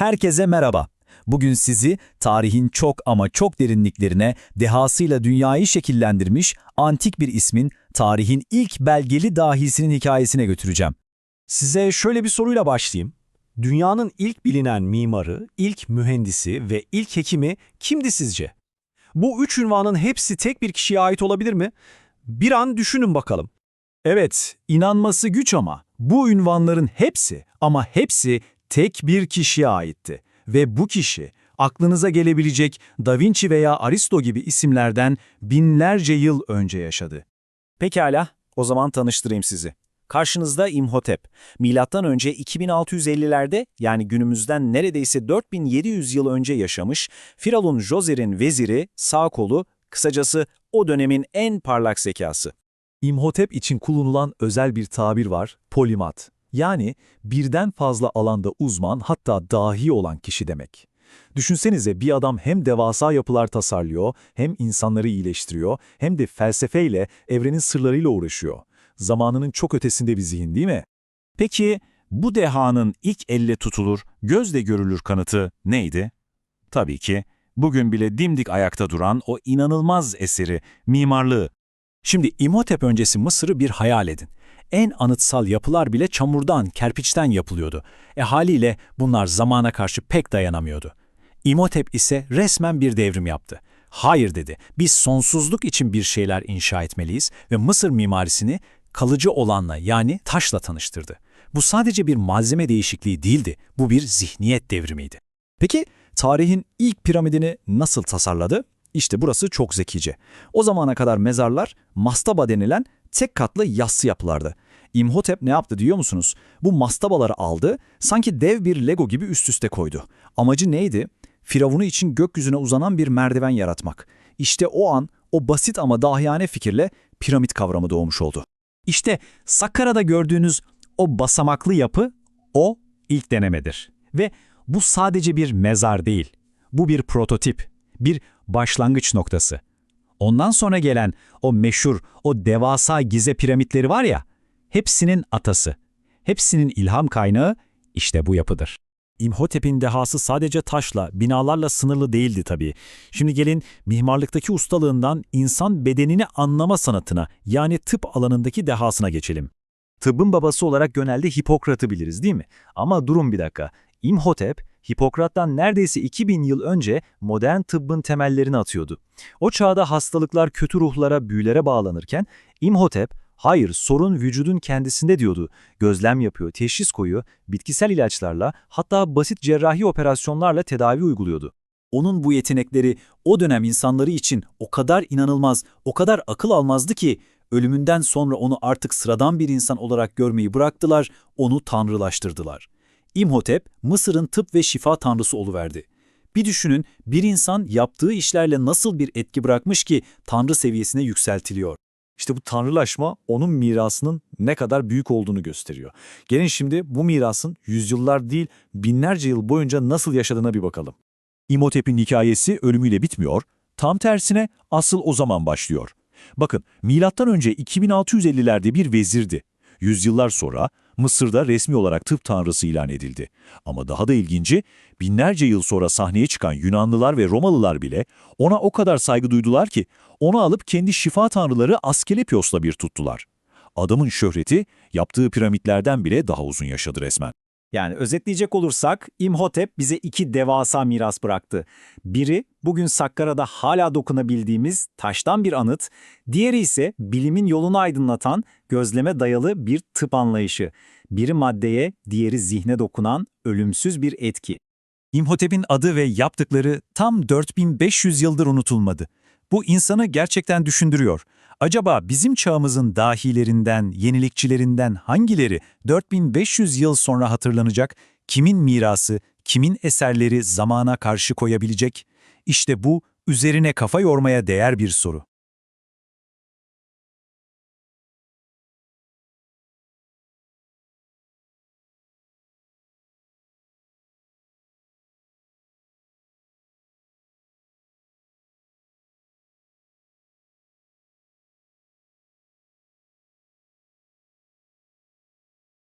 Herkese merhaba. Bugün sizi tarihin çok ama çok derinliklerine dehasıyla dünyayı şekillendirmiş antik bir ismin tarihin ilk belgeli dahisinin hikayesine götüreceğim. Size şöyle bir soruyla başlayayım. Dünyanın ilk bilinen mimarı, ilk mühendisi ve ilk hekimi kimdi sizce? Bu üç ünvanın hepsi tek bir kişiye ait olabilir mi? Bir an düşünün bakalım. Evet, inanması güç ama bu ünvanların hepsi ama hepsi tek bir kişiye aitti. Ve bu kişi aklınıza gelebilecek Da Vinci veya Aristo gibi isimlerden binlerce yıl önce yaşadı. Pekala, o zaman tanıştırayım sizi. Karşınızda İmhotep. Milattan önce 2650'lerde yani günümüzden neredeyse 4700 yıl önce yaşamış, Firavun Joser'in veziri, sağ kolu, kısacası o dönemin en parlak zekası. İmhotep için kullanılan özel bir tabir var, polimat. Yani birden fazla alanda uzman hatta dahi olan kişi demek. Düşünsenize bir adam hem devasa yapılar tasarlıyor, hem insanları iyileştiriyor, hem de felsefeyle, evrenin sırlarıyla uğraşıyor. Zamanının çok ötesinde bir zihin değil mi? Peki bu dehanın ilk elle tutulur, gözle görülür kanıtı neydi? Tabii ki bugün bile dimdik ayakta duran o inanılmaz eseri, mimarlığı. Şimdi İmhotep öncesi Mısır'ı bir hayal edin. En anıtsal yapılar bile çamurdan, kerpiçten yapılıyordu. E haliyle bunlar zamana karşı pek dayanamıyordu. İmhotep ise resmen bir devrim yaptı. Hayır dedi, biz sonsuzluk için bir şeyler inşa etmeliyiz ve Mısır mimarisini kalıcı olanla yani taşla tanıştırdı. Bu sadece bir malzeme değişikliği değildi, bu bir zihniyet devrimiydi. Peki tarihin ilk piramidini nasıl tasarladı? İşte burası çok zekice. O zamana kadar mezarlar mastaba denilen tek katlı yassı yapılardı. İmhotep ne yaptı diyor musunuz? Bu mastabaları aldı, sanki dev bir Lego gibi üst üste koydu. Amacı neydi? Firavunu için gökyüzüne uzanan bir merdiven yaratmak. İşte o an o basit ama dahiyane fikirle piramit kavramı doğmuş oldu. İşte Sakkara'da gördüğünüz o basamaklı yapı o ilk denemedir. Ve bu sadece bir mezar değil. Bu bir prototip, bir başlangıç noktası. Ondan sonra gelen o meşhur, o devasa Gize piramitleri var ya, hepsinin atası, hepsinin ilham kaynağı işte bu yapıdır. İmhotep'in dehası sadece taşla, binalarla sınırlı değildi tabii. Şimdi gelin mimarlıktaki ustalığından insan bedenini anlama sanatına yani tıp alanındaki dehasına geçelim. Tıbbın babası olarak genelde Hipokrat'ı biliriz değil mi? Ama durun bir dakika. İmhotep, Hipokrat'tan neredeyse 2000 yıl önce modern tıbbın temellerini atıyordu. O çağda hastalıklar kötü ruhlara, büyülere bağlanırken İmhotep, hayır sorun vücudun kendisinde diyordu. Gözlem yapıyor, teşhis koyuyor, bitkisel ilaçlarla hatta basit cerrahi operasyonlarla tedavi uyguluyordu. Onun bu yetenekleri o dönem insanları için o kadar inanılmaz, o kadar akıl almazdı ki ölümünden sonra onu artık sıradan bir insan olarak görmeyi bıraktılar, onu tanrılaştırdılar. İmhotep, Mısır'ın tıp ve şifa tanrısı oluverdi. Bir düşünün, bir insan yaptığı işlerle nasıl bir etki bırakmış ki tanrı seviyesine yükseltiliyor. İşte bu tanrılaşma onun mirasının ne kadar büyük olduğunu gösteriyor. Gelin şimdi bu mirasın yüzyıllar değil binlerce yıl boyunca nasıl yaşadığına bir bakalım. İmhotep'in hikayesi ölümüyle bitmiyor, tam tersine asıl o zaman başlıyor. Bakın önce 2650'lerde bir vezirdi. Yüzyıllar sonra Mısır'da resmi olarak tıp tanrısı ilan edildi. Ama daha da ilginci, binlerce yıl sonra sahneye çıkan Yunanlılar ve Romalılar bile ona o kadar saygı duydular ki onu alıp kendi şifa tanrıları Askelepios'la bir tuttular. Adamın şöhreti yaptığı piramitlerden bile daha uzun yaşadı resmen. Yani özetleyecek olursak İmhotep bize iki devasa miras bıraktı. Biri bugün Sakkara'da hala dokunabildiğimiz taştan bir anıt, diğeri ise bilimin yolunu aydınlatan gözleme dayalı bir tıp anlayışı. Biri maddeye, diğeri zihne dokunan ölümsüz bir etki. İmhotep'in adı ve yaptıkları tam 4500 yıldır unutulmadı. Bu insanı gerçekten düşündürüyor. Acaba bizim çağımızın dahilerinden, yenilikçilerinden hangileri 4500 yıl sonra hatırlanacak, kimin mirası, kimin eserleri zamana karşı koyabilecek? İşte bu üzerine kafa yormaya değer bir soru.